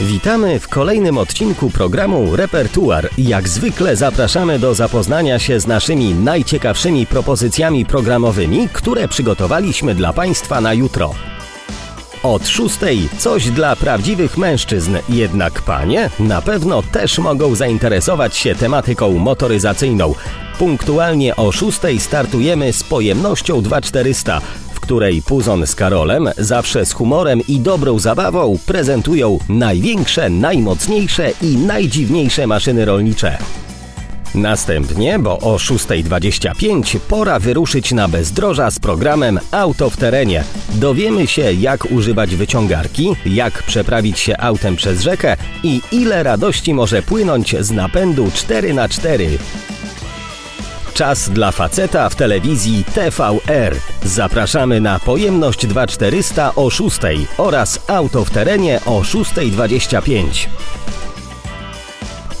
Witamy w kolejnym odcinku programu Repertuar. Jak zwykle zapraszamy do zapoznania się z naszymi najciekawszymi propozycjami programowymi, które przygotowaliśmy dla Państwa na jutro. Od szóstej coś dla prawdziwych mężczyzn, jednak panie na pewno też mogą zainteresować się tematyką motoryzacyjną. Punktualnie o szóstej startujemy z pojemnością 2400, w której Puzon z Karolem zawsze z humorem i dobrą zabawą prezentują największe, najmocniejsze i najdziwniejsze maszyny rolnicze. Następnie, bo o 6.25 pora wyruszyć na bezdroża z programem Auto w terenie. Dowiemy się, jak używać wyciągarki, jak przeprawić się autem przez rzekę i ile radości może płynąć z napędu 4x4. Czas dla faceta w telewizji TVR. Zapraszamy na pojemność 2400 o 6 oraz auto w terenie o 6.25.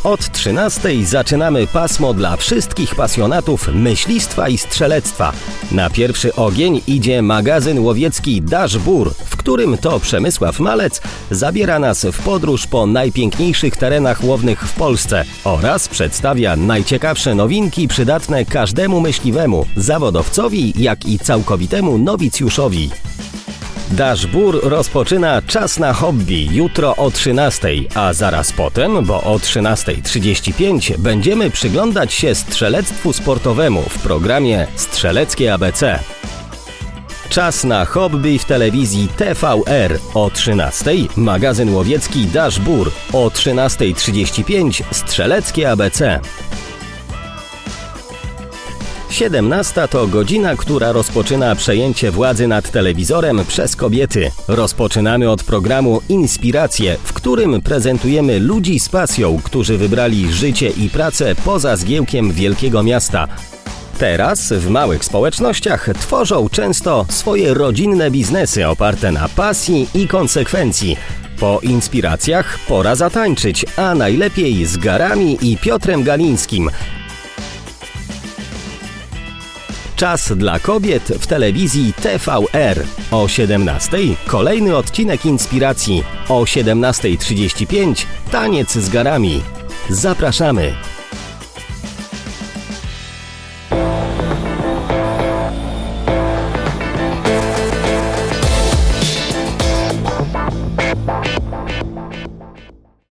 Od 13 zaczynamy pasmo dla wszystkich pasjonatów myślistwa i strzelectwa. Na pierwszy ogień idzie magazyn łowiecki Dash Bur, w którym to Przemysław Malec zabiera nas w podróż po najpiękniejszych terenach łownych w Polsce oraz przedstawia najciekawsze nowinki przydatne każdemu myśliwemu, zawodowcowi, jak i całkowitemu nowicjuszowi. Dashbur rozpoczyna czas na hobby jutro o 13, a zaraz potem, bo o 13.35 będziemy przyglądać się strzelectwu sportowemu w programie Strzeleckie ABC. Czas na hobby w telewizji TVR o 13, magazyn łowiecki Dashbur o 13.35 Strzeleckie ABC. 17 to godzina, która rozpoczyna przejęcie władzy nad telewizorem przez kobiety. Rozpoczynamy od programu Inspiracje, w którym prezentujemy ludzi z pasją, którzy wybrali życie i pracę poza zgiełkiem wielkiego miasta. Teraz w małych społecznościach tworzą często swoje rodzinne biznesy oparte na pasji i konsekwencji. Po inspiracjach pora zatańczyć, a najlepiej z Garami i Piotrem Galińskim. Czas dla kobiet w telewizji TVR. O 17:00 kolejny odcinek inspiracji. O 17.35 taniec z garami. Zapraszamy.